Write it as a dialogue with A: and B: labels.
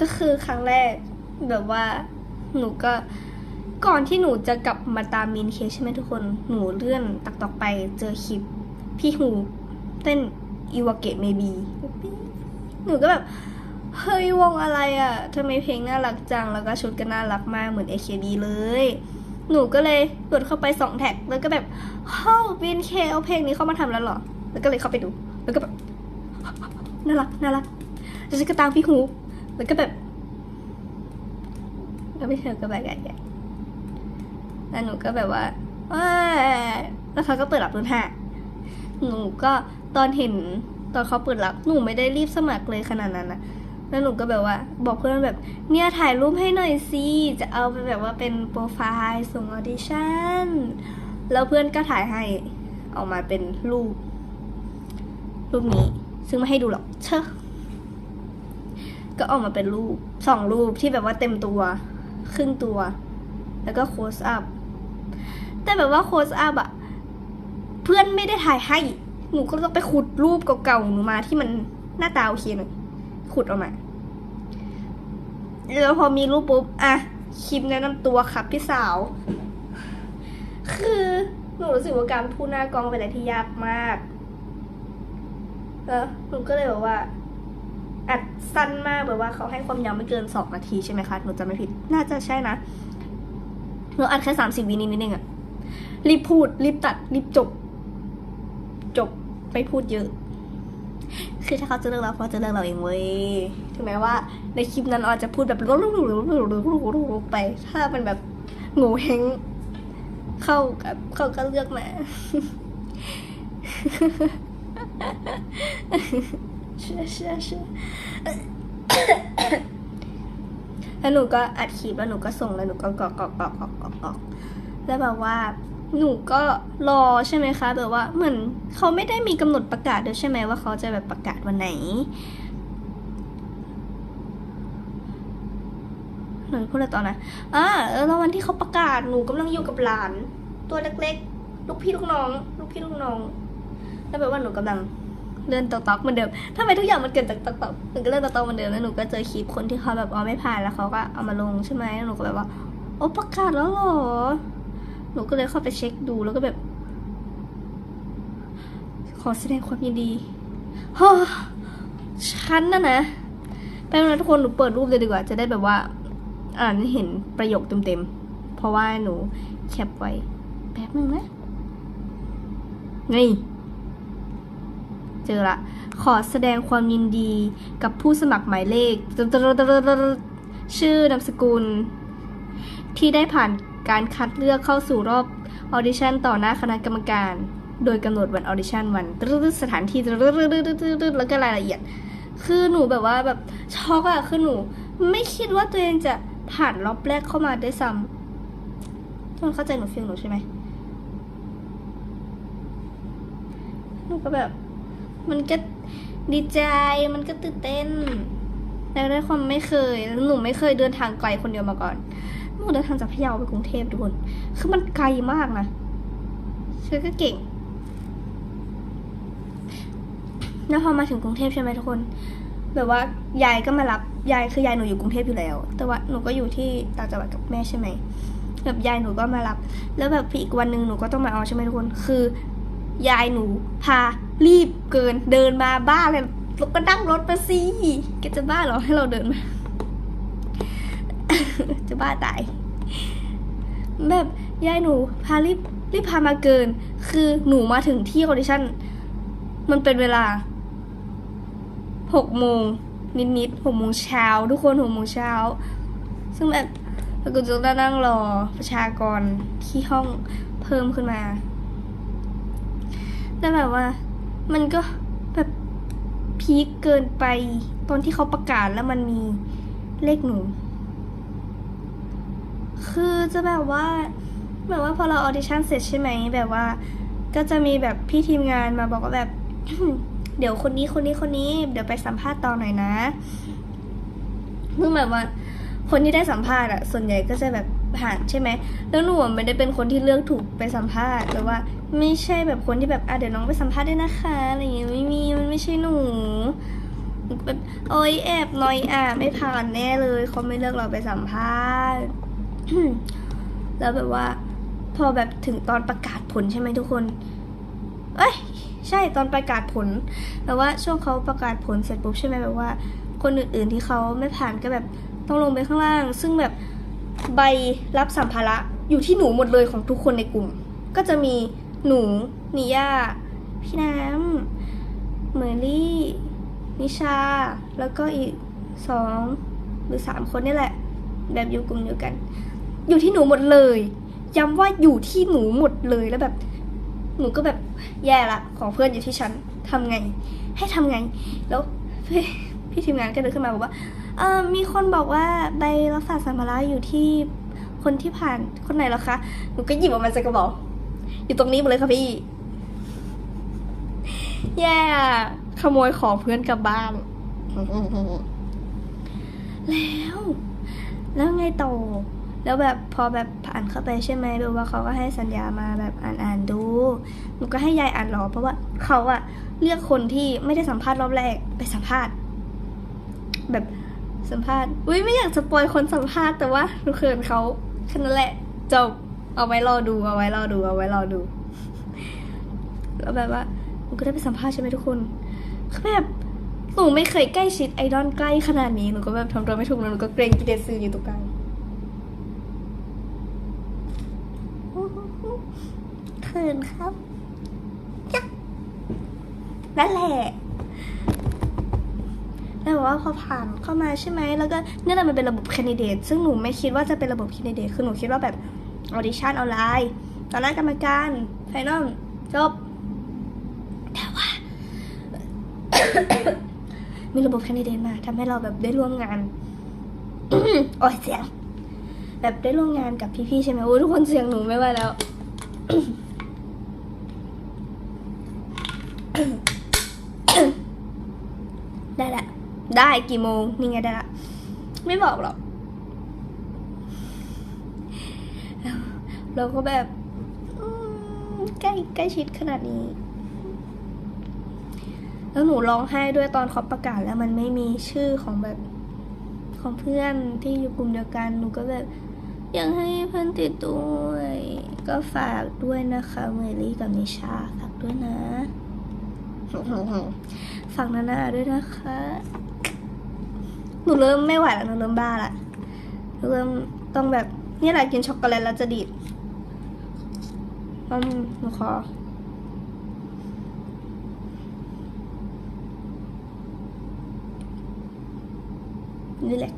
A: ก็คือครั้งแรกแบบว่าหนูก็ก่อนที่หนูจะกลับมาตามมินเคใช่ไหมทุกคน หนูเลื่อนตักต่อไปเจอคลิป พี่หูเต้นอีวาเกะเมบีหนูก็แบบ เฮ้ยวงอะไรอะ่ะทำไมเพลงน่ารักจัง แล้วก็ชุดก็น่ารักมากเหมือน AKB เลย หนูก็เลยกดเข้าไปสองแท็ก แล้วก็แบบเฮ้าบินเคเอาเพลงนี้เข้ามาทำแล้วเหรอ แล้วก็เลยเข้าไปดู แล้วก็แบบ น่ารัก น่ารักแล้วฉันก็ตามพี่ฮู แล้วก็แบบก็ไม่เชิงก็แบบใหญ่ๆแล้วหนูก็แบบว่าเอ้แล้วเขาก็เปิดรับรุ่นห้าหนูก็ตอนเห็นตอนเขาเปิดรับหนูไม่ได้รีบสมัครเลยขนาดนั้นนะแล้วหนูก็แบบว่า บอกเพื่อนแบบ เนี่ยถ่ายรูปให้หน่อยสิจะเอาไปแบบว่าเป็นโปรไฟล์ส่งออดิชั่นแล้วเพื่อนก็ถ่ายให้ออกมาเป็นรูป รูปนี้ ซึ่งไม่ให้ดูหรอกเชอะ ก็ออกมาเป็นรูปสองรูปที่แบบว่าเต็มตัว ครึ่งตัว แล้วก็โคสอัพแต่แบบว่าโคสอัพอะเพื่อนไม่ได้ถ่ายให้ หนูก็ต้องไปขุดรูปเก่าๆหนูมาที่มันหน้าตาโอเคหน่อยขุดออกมาแล้วพอมีรูปปุ๊บอะคลิปแนะนำตัวครับพี่สาว คือหนูรู้สึกว่าการพูดหน้ากล้องเป็นอะไรที่ยากมากแล้วหนูก็เลยแบบว่า อัดสั้นมากแบบว่าเขาให้ความยาวไม่เกินสองนาทีใช่ไหมคะ หนูจำไม่ผิด น่าจะใช่นะ หนูอัดแค่สามสิบวินิดนิดนึงอะรีบพูด รีบตัด รีบจบ จบ ไม่พูดเยอะ คือถ้าเขาจะเลือกเราเขาจะเลือกเราเองเว้ย ถึงแม้ว่า ในคลิปนั้นอาจจะพูดแบบไป ถ้าเป็นแบบโง่เฮงเข้ากับเขาก็เลือกมา ชื่อชื่อชื่อแล้วหนูก็อัดคลิปแล้วหนูก็ส่งแล้วหนูก็กรอกกรอกกรอกกรอกกรอกกรอกแล้วแบบว่าหนูก็รอใช่ไหมคะแบบว่าเหมือนเขาไม่ได้มีกำหนดประกาศด้วยใช่ไหมว่าเขาจะแบบประกาศวันไหนหนูพูดอะไรต่อนะอ่าเอแล้ววันที่เขาประกาศหนูกำลังอยู่กับหลาน ตัวเล็กๆ ลูกพี่ลูกน้อง ลูกพี่ลูกน้อง แล้วแบบว่าหนูกำลัง เลื่อนตอกตอกเหมือนเดิมทำไมทุกอย่างมันเกิดจากตอกตอกหนูก็เลื่อนตอกตอกเหมือนเดิมแล้วหนูก็เจอคลิปคนที่เขาแบบอ๋อไม่ผ่านแล้วเขาก็เอามาลงใช่ไหมแล้วหนูก็แบบว่าโอ้ประกาศแล้วหรอ หนูก็เลยเข้าไปเช็คดูแล้วก็แบบ ขอแสดงความยินดีฮ่าฉันนะนะแป๊บนึงนะทุกคนหนูเปิดรูปเลยดีกว่า จะได้แบบว่า อ่านเห็นประโยคเต็มๆ เพราะว่าหนูแคปไว้ แป๊บนึงนะ นี่ เจอละ ขอแสดงความยินดีกับผู้สมัครหมายเลข ชื่อนามสกุล ที่ได้ผ่านการคัดเลือกเข้าสู่รอบออดิชั่นต่อหน้าคณะกรรมการ โดยกำหนดวันออดิชั่นวันสถานที่แล้วก็รายละเอียด คือหนูแบบว่าแบบช็อกอะคือหนู ไม่คิดว่าตัวเองจะผ่านรอบแรกเข้ามาได้ซ้ำทุกคนเข้าใจหนูฟีลหนูใช่ไหมหนูก็แบบ มันก็ดีใจ มันก็ตื่นเต้น แล้วด้วยความไม่เคยแล้วหนูไม่เคยเดินทางไกลคนเดียวมาก่อน หนูเดินทางจากพะเยาไปกรุงเทพทุกคน คือมันไกลมากนะคือก็เก่ง แล้วพอมาถึงกรุงเทพใช่ไหมทุกคน แบบว่ายายก็มารับ ยายคือยายหนูอยู่กรุงเทพอยู่แล้ว แต่ว่าหนูก็อยู่ที่ต่างจังหวัดกับแม่ใช่ไหมแบบยายหนูก็มารับ แล้วแบบอีกวันหนึ่งหนูก็ต้องมาเอาใช่ไหมทุกคน คือ ยายหนู พารีบเกินเดินมาบ้าเลยแล้วก็นั่งรถมาสิแกจะบ้าเหรอให้เราเดินมา จะบ้าตายแบบยายหนู พารีบรีบพามาเกิน คือหนูมาถึงที่คออดิชั่น มันเป็นเวลาหกโมงนิดๆหกโมงเช้าทุกคนหกโมงเช้า ซึ่งแบบเราก็จะนั่งรอประชากรที่ห้องเพิ่มขึ้นมา แล้วแบบว่า มันก็แบบพีคเกินไป ตอนที่เขาประกาศแล้วมันมีเลขหนู คือจะแบบว่า แบบว่าพอเราออดิชั่นเสร็จใช่ไหมแบบว่า ก็จะมีแบบพี่ทีมงานมาบอกว่าแบบ เดี๋ยวคนนี้คนนี้คนนี้ เดี๋ยวไปสัมภาษณ์ต่อหน่อยนะซึ่งแบบว่า คนที่ได้สัมภาษณ์อะส่วนใหญ่ก็จะแบบผ่านใช่ไหมแล้วหนูไม่ได้เป็นคนที่เลือกถูกไปสัมภาษณ์หรือว่า ไม่ใช่แบบคนที่แบบอะเดี๋ยวน้องไปสัมภาษณ์ด้วยนะคะอะไรอย่างเงี้ยไม่มีมันไม่ใช่หนูแบบโอ๊ยแอบน่อยอะไม่ผ่านแน่เลยเขาไม่เลือกเราไปสัมภาษณ์แล้วแบบว่า พอแบบถึงตอนประกาศผลใช่ไหมทุกคน เอ้ยใช่ตอนประกาศผลแบบว่าช่วงเขาประกาศผลเสร็จปุ๊บใช่ไหมแบบว่า คนอื่นๆที่เขาไม่ผ่านก็แบบ ต้องลงไปข้างล่าง ซึ่งแบบใบรับสัมภาระอยู่ที่หนูหมดเลยของทุกคนในกลุ่ม ก็จะมีหนูนิย่าพี่น้ำเหมยลี่ นิชา แล้วก็อีกสองหรือสามคนนี่แหละ แบบอยู่กลุ่มเดียวกัน อยู่ที่หนูหมดเลยย้ำว่าอยู่ที่หนูหมดเลยแล้วแบบ หนูก็แบบแย่ละของเพื่อนอยู่ที่ฉันทำไง ให้ทำไง แล้วพพี่ทีมงานก็เดินขึ้นมาบอกว่า เออมีคนบอกว่าใบรักษาสัมภาระอยู่ที่คนที่ผ่านคนไหนแล้วคะ หนูก็หยิบออกมาจากกระเป๋าอยู่ตรงนี้หมดเลยค่ะพี่ แย่อะขโมยของเพื่อนกลับบ้าน แล้ว แล้วไงต่อ แล้วแบบพอแบบผ่านเข้าไปใช่ไหมแบบว่าเขาก็ให้สัญญามาแบบอ่านอ่านดู หนูก็ให้ยายอ่านรอเพราะว่าเขาอะเลือกคนที่ไม่ได้สัมภาษณ์รอบแรกไปสัมภาษณ์ แบบ สัมภาษณ์ อุ้ยไม่อยากสปอยคนสัมภาษณ์แต่ว่าหนูเขินเขาแค่นั้นแหละ จบ เอาไว้รอดู เอาไว้รอดู เอาไว้รอดู แล้วแบบว่าหนูก็ได้ไปสัมภาษณ์ใช่ไหมทุกคนคือแบบหนูไม่เคยใกล้ชิดไอดอลใกล้ขนาดนี้หนูก็แบบทำตัวไม่ถูกแล้วหนูก็เกรงกิเดซืออยู่ตรงกลางเขินครับนั่นแหละ แล้วบอกว่าพอผ่านเข้ามาใช่ไหมแล้วก็เนี่ยแหละมันเป็นระบบแคนดิเดตซึ่งหนูไม่คิดว่าจะเป็นระบบแคนดิเดตคือหนูคิดว่าแบบออดิชั่นออนไลน์ตอนแรกกรรมการไฟนอลจบแต่ว่า มีระบบแคนดิเดตมาทำให้เราแบบได้ร่วมงานโอ้ยเสียง แบบได้ร่วมงานกับพี่ๆใช่ไหมโอ้ทุกคนเสียงหนูไม่ไหวแล้ว ได้ละ ได้กี่โมงนี่ไงได้ละไม่บอกหรอกเราก็แบบใกล้ใกล้ชิดขนาดนี้ แล้วหนูร้องไห้ด้วยตอนเขาประกาศแล้วมันไม่มีชื่อของแบบของเพื่อนที่อยู่กลุ่มเดียวกันหนูก็แบบอยากให้เพื่อนติดด้วยก็ฝากด้วยนะคะเมลี่กับนิชาฝากด้วยนะฝากนานาด้วยนะคะ นูเริ่มไม่ไหวแล้วหนูเริ่มบ้าละหนูเริ่มต้องแบบนี่แหละกินช็อกโกแลตแล้วจะดีดอืมหนูขอนี่แหละ